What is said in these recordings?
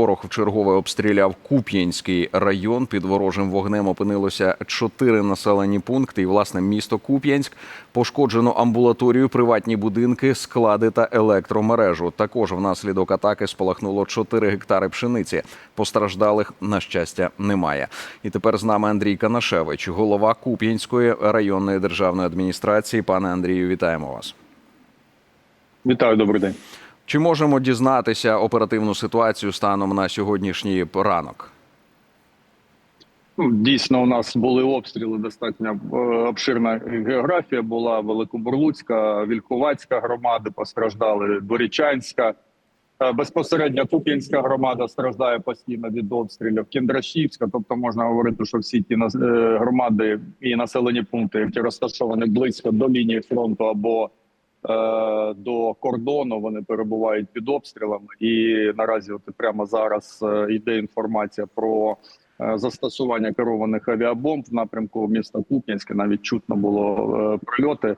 ворог вчергове обстріляв Куп'янський район. Під ворожим вогнем опинилося чотири населені пункти. І власне місто Куп'янськ пошкоджено амбулаторію, приватні будинки, склади та електромережу. Також внаслідок атаки спалахнуло 4 гектари пшениці. Постраждалих на щастя немає. І тепер з нами Андрій Канашевич, голова Куп'янської районної державної адміністрації. Пане Андрію, вітаємо вас. Вітаю, добрий день. Чи можемо дізнатися оперативну ситуацію станом на сьогоднішній ранок? Ну, Дійсно, у нас були обстріли. Достатньо е, обширна географія була Великобурлуцька, Вільховацька громади. Постраждали Дорічанська. Е, Безпосередньо Куп'янська громада страждає постійно від обстрілів. Кіндрашівська, тобто можна говорити, що всі ті е, громади і населені пункти, які розташовані близько до лінії фронту або до кордону, вони перебувають під обстрілами. І наразі, от прямо зараз е, йде інформація про е, застосування керованих авіабомб в напрямку міста Куп'янське. Навіть чутно було е, прильоти. Е,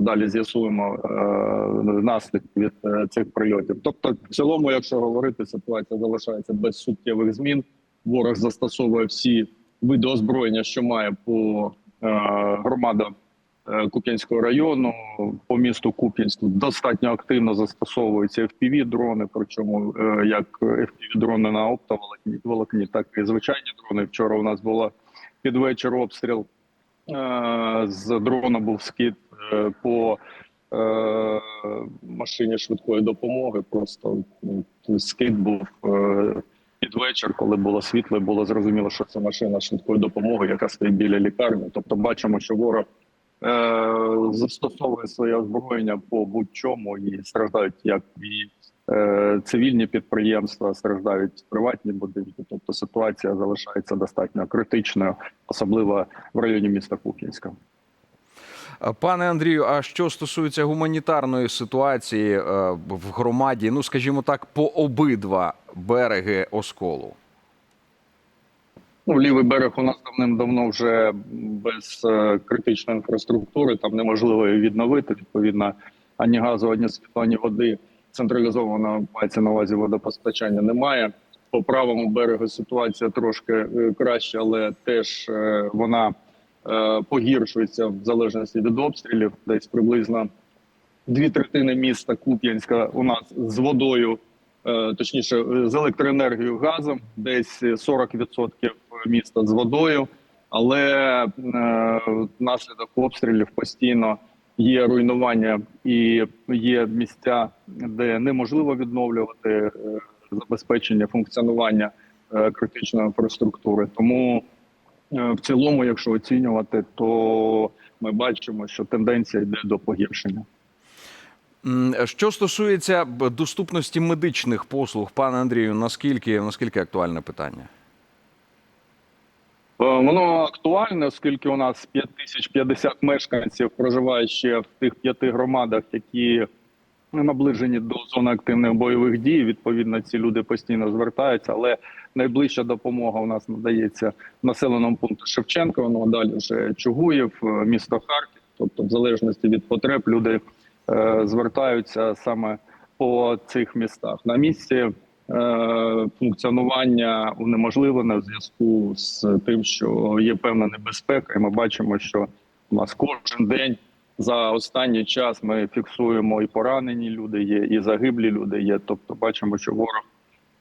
Далі з'ясуємо е, наслідки від е, цих прильотів. Тобто, в цілому, якщо говорити, ситуація залишається без суттєвих змін. Ворог застосовує всі види озброєння, що має по е, громадам е, Куп'янського району, по місту Куп'янську достатньо активно застосовуються fpv дрони. Причому е, як fpv дрони на оптоволокні, так і звичайні дрони. Вчора у нас було під вечір обстріл е, з дрона був скид е, по е, машині швидкої допомоги. Просто ну, скид був е, під вечір, коли було світло, було зрозуміло, що це машина швидкої допомоги, яка стоїть біля лікарні. Тобто, бачимо, що ворог е, застосовує своє озброєння по будь-чому і страждають як і е, цивільні підприємства, страждають приватні будинки. Тобто ситуація залишається достатньо критичною, особливо в районі міста Куп'янська. Пане Андрію, а що стосується гуманітарної ситуації е, в громаді, ну скажімо так, по обидва береги осколу? Ну, лівий берег у нас давним-давно вже без е, критичної інфраструктури. Там неможливо її відновити. Відповідно, ані газу, ані світла, ані води централізованого мається на увазі водопостачання немає. По правому берегу ситуація трошки е, краще, але теж е, вона е, погіршується в залежності від обстрілів. Десь приблизно дві третини міста Куп'янська у нас з водою, точніше, е, з електроенергією, газом, десь 40% міста з водою, але е, внаслідок обстрілів постійно є руйнування і є місця, де неможливо відновлювати е, забезпечення функціонування критичної інфраструктури. Тому в цілому, якщо оцінювати, то ми бачимо, що тенденція йде до погіршення. Що стосується доступності медичних послуг, пане Андрію, наскільки наскільки актуальне питання? Е, Воно актуальне, оскільки у нас 5050 мешканців проживає ще в тих п'яти громадах, які наближені до зони активних бойових дій. Відповідно, ці люди постійно звертаються. Але найближча допомога у нас надається населеному пункту Шевченка. Воно далі вже Чугуїв, е, місто Харків. Тобто, в залежності від потреб, люди звертаються саме по цих містах. На місці е, функціонування унеможливлене в зв'язку з тим, що є певна небезпека, і ми бачимо, що у нас кожен день за останній час ми фіксуємо і поранені люди є, і загиблі люди є. Тобто, бачимо, що ворог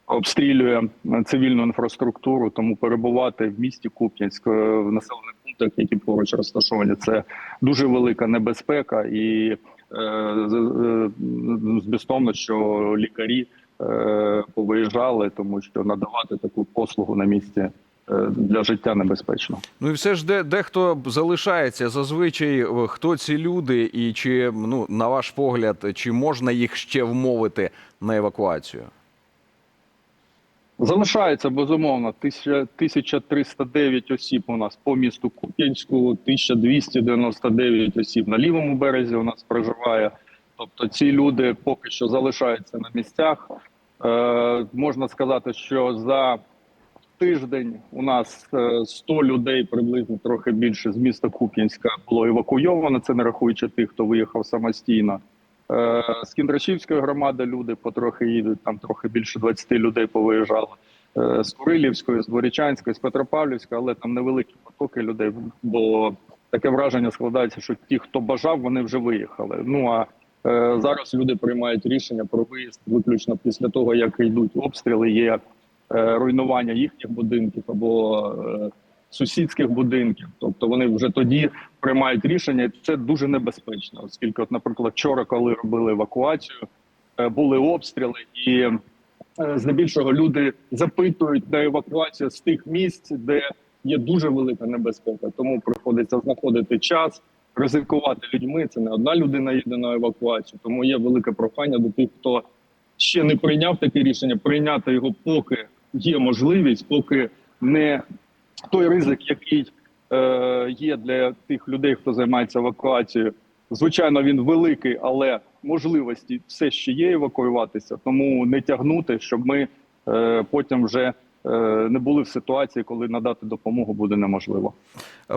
обстрілює цивільну інфраструктуру, тому перебувати в місті Куп'янськ е, в населених пунктах, які поруч розташовані, це дуже велика небезпека і е, з- змістовно, що лікарі е, повиїжджали, тому що надавати таку послугу на місці е, для життя небезпечно. Ну і все ж де дехто залишається зазвичай. е, Хто ці люди, і чи ну на ваш погляд, чи можна їх ще вмовити на евакуацію? Залишається безумовно 1000 1309 осіб у нас по місту Куп'янську, 1299 осіб на лівому березі у нас проживає. Тобто ці люди поки що залишаються на місцях. Е, можна сказати, що за тиждень у нас е, 100 людей, приблизно трохи більше з міста Куп'янська було евакуйовано. Це не рахуючи тих, хто виїхав самостійно. Е, З Кіндрашівської громади люди потрохи їдуть, там трохи більше 20 людей повиїжджало. Е, З Курилівської, з Борічанської, з Петропавлівської, але там невеликі потоки людей, бо таке враження складається, що ті, хто бажав, вони вже виїхали. Ну а е, зараз люди приймають рішення про виїзд виключно після того, як йдуть обстріли, є е, руйнування їхніх будинків або е, сусідських будинків. Тобто вони вже тоді приймають рішення, і це дуже небезпечно, оскільки, от, наприклад, вчора, коли робили евакуацію, е, були обстріли, і е, здебільшого люди запитують на евакуацію з тих місць, де є дуже велика небезпека. Тому приходиться знаходити час, ризикувати людьми. Це не одна людина їде на евакуацію. Тому є велике прохання до тих, хто ще не прийняв таке рішення, прийняти його, поки є можливість, поки не той ризик, який е, є для тих людей, хто займається евакуацією. Звичайно, він великий, але можливості все ще є евакуюватися, тому не тягнути, щоб ми е, потім вже е, не були в ситуації, коли надати допомогу буде неможливо.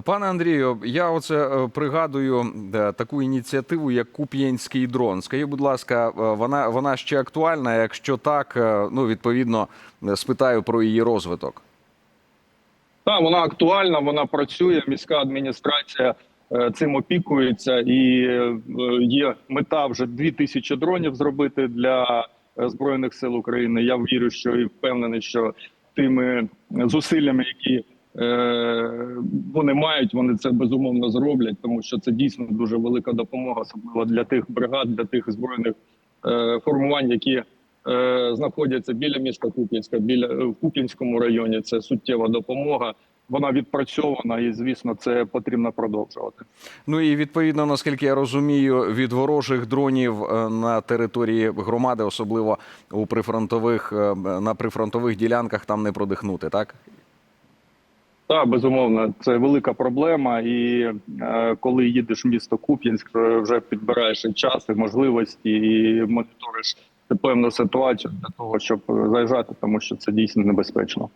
Пане Андрію, я оце е, пригадую е, таку ініціативу, як Куп'янський дрон. Скажіть, будь ласка, вона вона ще актуальна? Якщо так, ну відповідно спитаю про її розвиток. Так, вона актуальна, вона працює. Міська адміністрація е, цим опікується, і е, є мета вже 2000 дронів зробити для е, збройних сил України. Я вірю, що і впевнений, що тими зусиллями, які вони мають, вони це безумовно зроблять, тому що це дійсно дуже велика допомога, особливо для тих бригад, для тих збройних формувань, які е, знаходяться біля міста Куп'янська, біля е, в Куп'янському районі. Це суттєва допомога. Вона відпрацьована, і звісно, це потрібно продовжувати. Ну і відповідно, наскільки я розумію, від ворожих дронів е, на території громади, особливо у прифронтових на прифронтових ділянках, там не продихнути, так? Так, безумовно, це велика проблема. І е, коли їдеш в місто Куп'янськ, вже підбираєш і час, і можливості, і моніториш певну ситуацію для того, щоб заїжджати, тому що це дійсно небезпечно.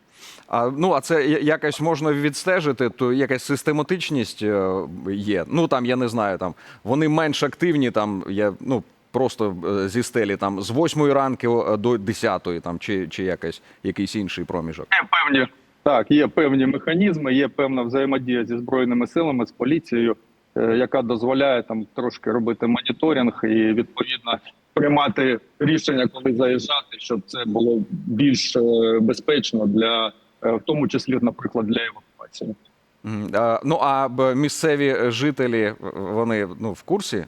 А ну а це якось можна відстежити, то якась систематичність е, є. Ну там я не знаю, там вони менш активні. Там я ну просто е, зі стелі там з 8 ранку е, до 10, там чи, чи якась якийсь інший проміжок. Є певні так, є певні механізми, є певна взаємодія зі збройними силами, з поліцією, яка дозволяє там трошки робити моніторинг і відповідно приймати рішення, коли заїжджати, щоб це було більш е, безпечно для е, в тому числі, наприклад, для евакуації. Ну а місцеві жителі вони ну в курсі.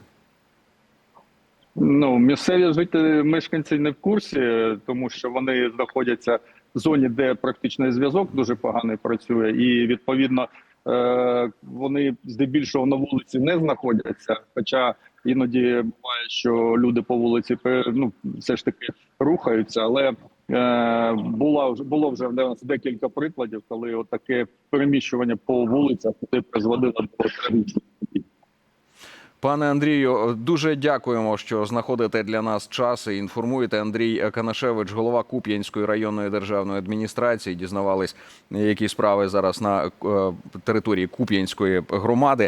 Ну, місцеві жителі, мешканці не в курсі, тому що вони знаходяться в зоні, де практичний зв'язок дуже поганий працює, і відповідно е, вони здебільшого на вулиці не знаходяться. Хоча іноді буває, що люди по вулиці ну, все ж таки рухаються, але е, була було вже нас декілька прикладів, коли таке переміщування по вулицях куди призводило до трагічних. Пане Андрію, дуже дякуємо, що знаходите для нас час і інформуєте. Андрій Канашевич, голова Куп'янської районної державної адміністрації. Дізнавались, які справи зараз на е, території Куп'янської громади.